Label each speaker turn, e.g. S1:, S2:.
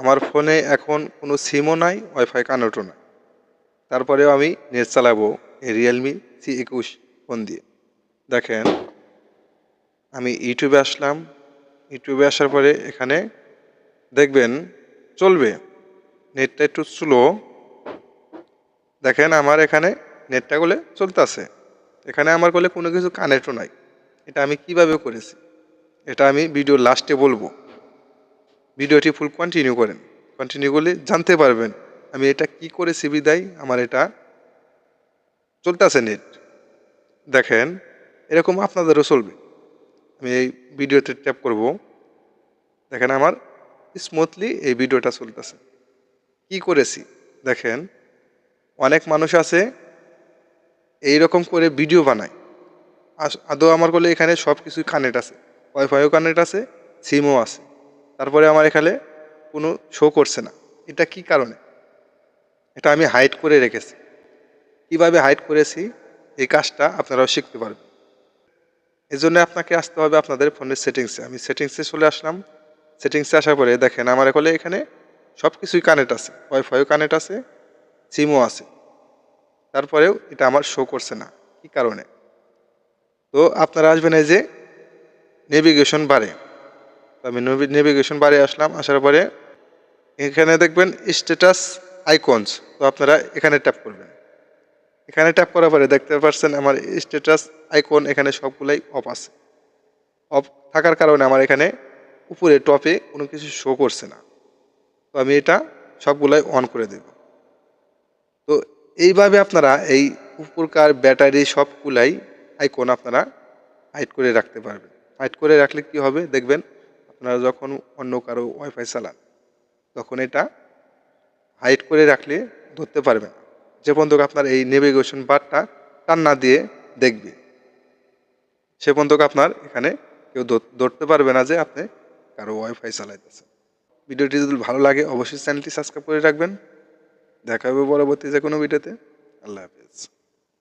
S1: আমার ফোনে এখন কোনো সিমও নাই, ওয়াইফাই কানেক্টও নাই। তারপরেও আমি নেট চালাবো এই রিয়েলমি সি একুশ ফোন দিয়ে। দেখেন, আমি ইউটিউবে আসলাম। ইউটিউবে আসার পরে এখানে দেখবেন, চলবে। নেটটা একটু স্লো। দেখেন, আমার এখানে নেটটা গলে চলতেছে। এখানে আমার গলে কোনো কিছু কানেক্টও নাই। এটা আমি কীভাবে করেছি? এটা আমি ভিডিও লাস্টে বলব। ভিডিওটি ফুল কন্টিনিউ করেন। কন্টিনিউ করলে জানতে পারবেন আমি এটা কি করেছি বিদায় আমার এটা চলতেছে নেট দেখেন, এরকম আপনাদেরও চলবে। আমি এই ভিডিওতে ট্যাপ করব। দেখেন আমার স্মুথলি এই ভিডিওটা চলতেছে। কি করেছি? দেখেন, অনেক মানুষ আছে এই রকম করে ভিডিও বানায়। আদৌ আমার বলে এখানে সব কিছুই কানেক্ট আছে। ওয়াইফাইও কানেক্ট আছে সিমও আছে। তারপরে আমার এখানে কোনো শো করছে না। এটা কি কারণে? এটা আমি হাইড করে রেখেছি। কীভাবে হাইড করেছি? এই কাজটা আপনারাও শিখতে পারবেন। এই জন্য আপনাকে আসতে হবে আপনাদের ফোনের সেটিংসে আমি সেটিংসে চলে আসলাম। সেটিংসে আসার পরে দেখেন, আমার এখানে এখানে সব কিছুই কানেক্ট আছে। ওয়াইফাইও কানেক্ট আছে সিমও আছে। তারপরেও এটা আমার শো করছে না। কি কারণে? তো আপনারা আসবেন এই যে নেভিগেশন বারে আমি নেভিগেশন বারে আসলাম, আসার পরে এখানে দেখবেন স্ট্যাটাস আইকনস তো আপনারা এখানে ট্যাপ করবেন। এখানে ট্যাপ করার পরে দেখতে পাচ্ছেন আমার স্ট্যাটাস আইকন এখানে সবগুলাই অফ আছে। অফ থাকার কারণে আমার এখানে উপরে টপে কোনো কিছু শো করছে না। তো আমি এটা সবগুলাই অন করে দেব। তো এইভাবে আপনারা এই উপরকার ব্যাটারি সবগুলাই আইকন আপনারা হাইড করে রাখতে পারবেন। হাইড করে রাখলে কি হবে? দেখবেন আপনারা যখন অন্য কারও ওয়াইফাই চালান, তখন এটা হাইড করে রাখলে ধরতে পারবে না। যে পর্যন্ত আপনার এই নেভিগেশন বারটা টান না দিয়ে দেখবে, সে পর্যন্ত আপনার এখানে কেউ ধরতে পারবে না যে আপনি কারও ওয়াইফাই চালাইতেছেন। ভিডিওটি যদি ভালো লাগে, অবশ্যই চ্যানেলটি সাবস্ক্রাইব করে রাখবেন। দেখা হবে পরবর্তী যে কোনো ভিডিওতে। আল্লাহ হাফিজ।